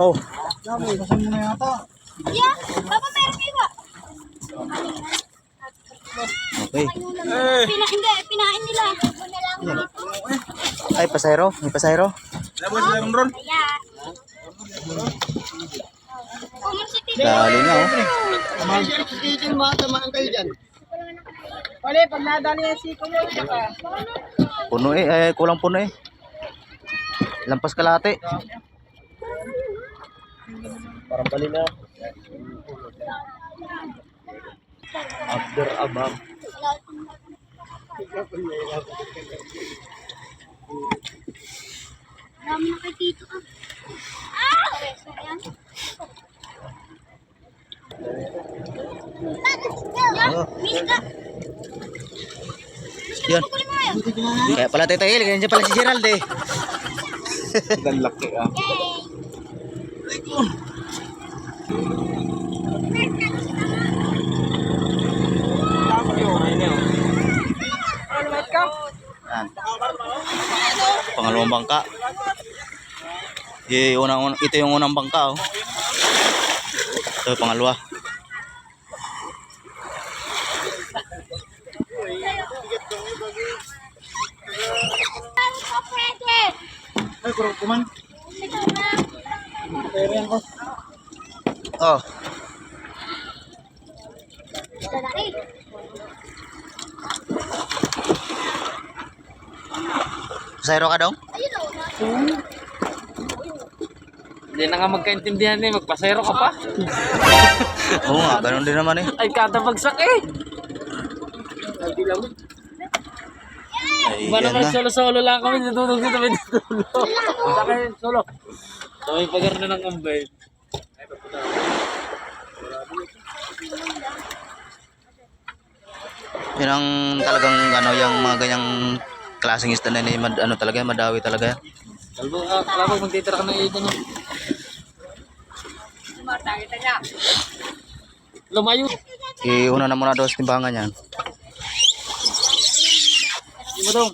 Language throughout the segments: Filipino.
Oh, Dami, kasama mo na yata. Yeah, Papa, meron iba. okay. Pina, hindi, pinain nila. Ay, pasayro. May pasayro. Labas na ron ron. Si. Dali na, oh. Tamaan kayo dyan. Wala, pag nadali yung siko mo, ka. Puno eh. Ay, kulang puno eh. Lampas kalate. Parang bali na. After above. Dami na kay Tito. Ah! Ayan. Oh. Mika. Yan. Kaya pala tayo tayo. Ganyan pala si Gerald eh. Ang laki ah. Yay! Yan. Pangalawang bangka. Eh, unang, ito yung unang bangka, oh. Ito, pangalawa. Ano pa pwede? Ay, kurang kuman. Ikaw na. Pero yan. Oh, pasayro ka daw? Ayun o. Hindi na nga magkaintindihan eh, magpasero ka pa. Oo nga, ganun din naman eh. Ay, kada bagsak eh. Ay, Iba yan naman na. solo-solo lang kami, natutulog dito may akin, solo. So, may pagar na ng kambay. Yan ang talagang ano, yung mga ganyang klaseng isda na ni mad, ano talaga, madawi talaga. Kalbo, ah, kalabo, magtitira ka ng ito no. Lumayo. Iuna na muna daw sa timbangan yan. Hindi mo daw.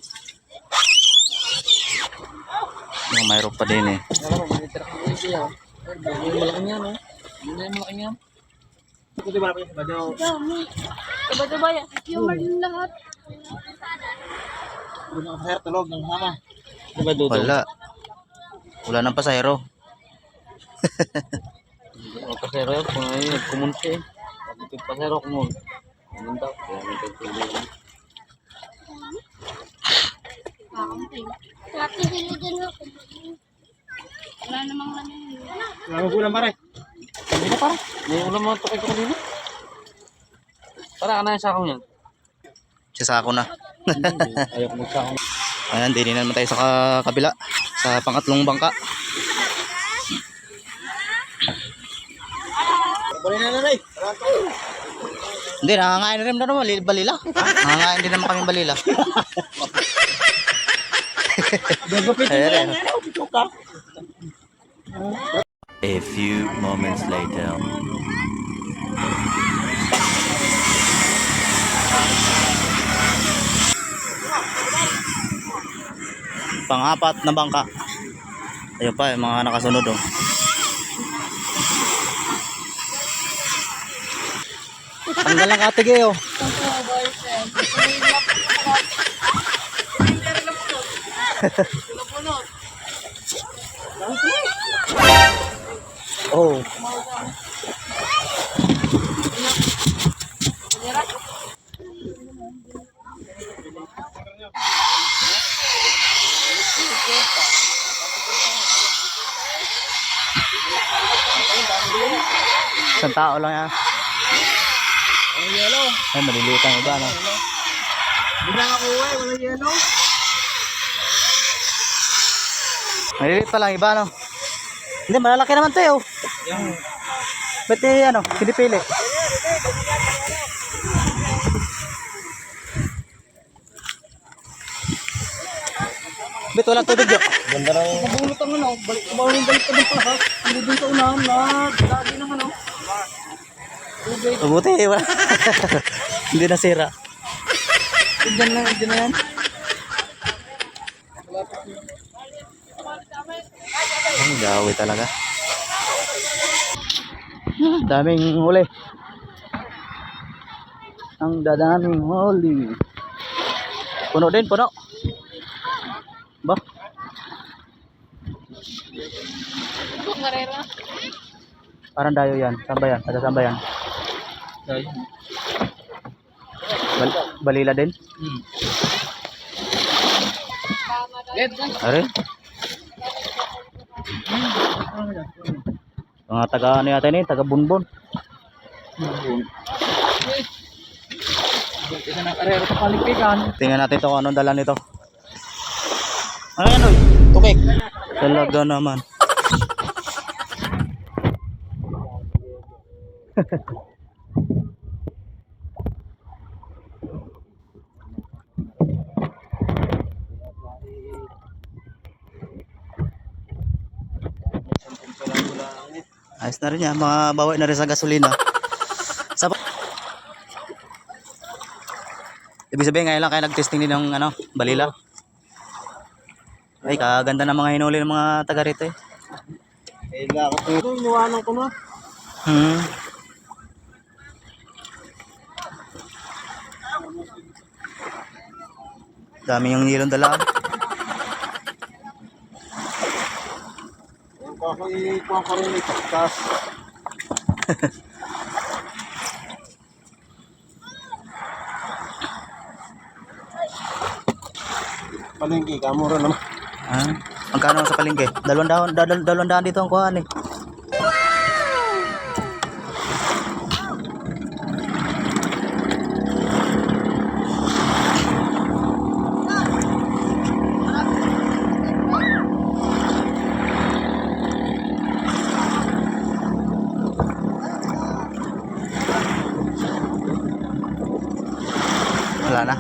Yung mayroon pa din eh. Kalabo, magtitira ka. Ay, Yung malaki yan, oh. Malaki yan. Ito ba pa sa badaw? Dami. Diba-diba yan? Yung marin lahat. Doon ako sa tulog ng hama. Diba? Wala. Wala nang pasayro. Ang pasero yan, kung ay nagkumunti eh. Sabi ko, pasero kumun. Kumunta, kaya may ako. Wala namang ano yun. Wala mo kulang pare. Hindi na para. May ulam mga tukay ko kanina. Para ano yung sakong yan? Sasako na. Ayaw ko magsakong. Ayan, dinin na naman tayo sa ka- kabila. Sa pangatlong bangka. Bali na nanay. Hindi, nangangain rin na naman. li- Balila. Nangangain din naman kami balila. Gagapit Ayan, ayan. ka. A few moments later. Pang-apat na bangka. Ayun pa, yung mga nakasunod oh. Tanggal lang katige oh. Oh. Tao lang yan. Ay, maliliit ang iba, no? Hindi na ako uwi. Wala yelo. Maliliit pa lang iba, no? Hindi, malalaki naman to, eh, oh. Ba't eh, ano, pinipili? Ba't walang tubig, Jo? Ganda ng... Mabulot ang ano, balik, balik, balik ka ng pahas. Hindi dun sa unahan na, lagi ano. Mabuti, eh, wala. Hindi nasira. Diyan na, diyan na yan. Ang gawi talaga. Daming huli. Ang dadaming huli. Puno din, puno. Ba? Parang dayo yan. Saan ba yan? Ada saan ba yan? Bal balila din? Are? Mga taga ano yata ni, taga Bunbon. Palipigan. Tingnan natin to kung anong dala nito. Ano yan, oy? Tukik. Talaga naman. Ayos na rin yan. Mga bawi na rin sa gasolina. Sa Ibig sabihin ngayon lang kayo nag-testing din ng ano, balila. Ay, kaganda ng mga hinuli ng mga taga rito eh. Eh, lakot ko. Ito, iniwanan ko na. Hmm. Dami yung nilong dala. Kakaikuha ko rin ito. Palengke, kamura naman. Ha? Magkano sa palengke? Dalawang daan, dal, dalawang daan dito ang kuhaan eh. Wala na.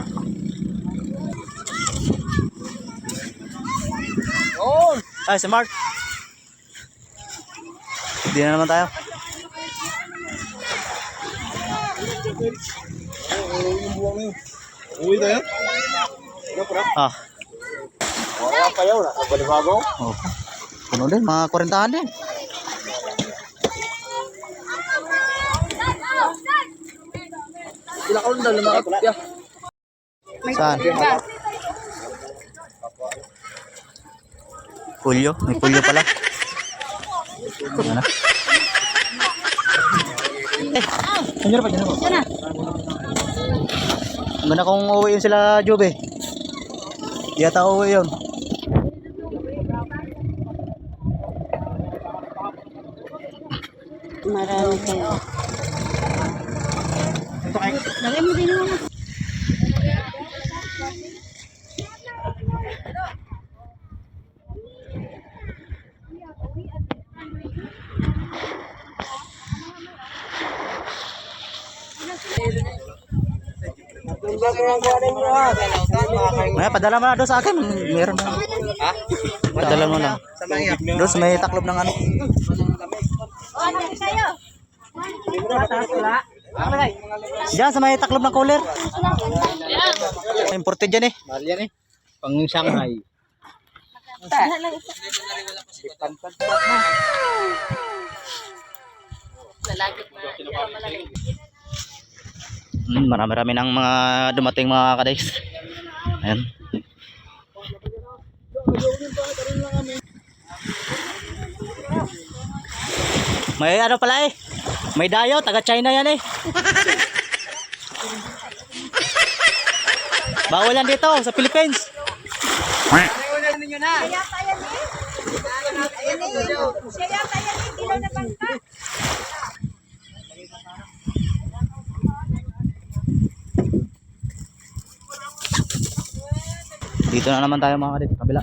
Oh! Ay, si Mark. Hindi na naman tayo. Uwi pa? Ah, Wala pa yun. Ang balibago. oh. Puno din, mga kurentahan din. Kapya. Saan? Pulyo? May pulyo pala. Ano? Eh, na pa, dyan na pa. Ang ganda kung uuwi yun sila, Jobe. Di yata uuwi yun. Marami kayo. Lagay mo din naman. Maya, padala mo na doon sa akin. Meron na. Ha? Padala mo na. Doon may taklob ng ano. Ano kayo? Diyan sa may taklob ng cooler. Imported yan eh. Mahal yan eh. Pang Shanghai. Lalagit na. Hmm, marami-rami ng mga dumating mga kadays. Ayan. May ano pala eh. May dayo, taga China yan eh. Bawal yan dito sa Philippines. Dito na naman tayo mga kadays, kabila.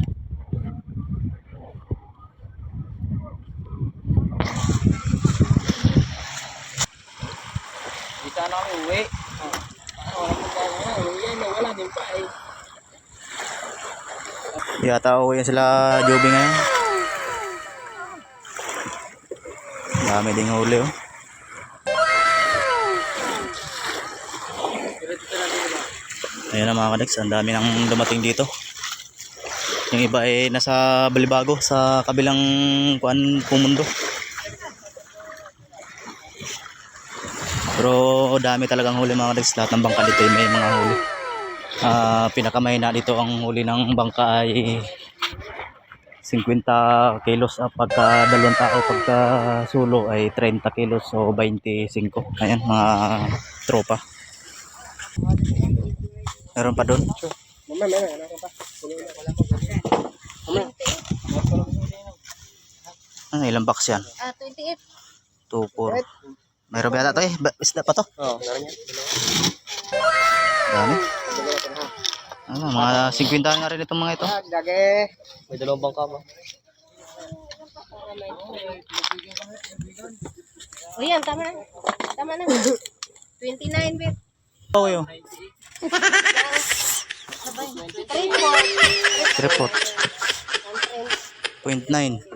Di sana kami uwi. Yata uwi yan sila Joby ngayon. Dami ding huli oh. Ayan na mga kadex, ang dami nang dumating dito. Yung iba ay nasa Balibago sa kabilang kuan pumundo. Pero dami talagang huli mga guys. Lahat ng bangka dito ay may mga huli. Ah, pinakamahina dito ang huli ng bangka ay 50 kilos at pagka dalawang tao pagka sulo ay 30 kilos o 25 ayan mga tropa meron pa doon ano ilang box yan? Ah, 28. 2, 4 mayroon ba yata to eh. Isda pa to. Oo, meron yan. dami. Ano, mga 50 nga rin itong mga ito. May dalawang bangka ba? O yan, tama. Na. Tama na. 29 bit. oh yun 3 report. 0.9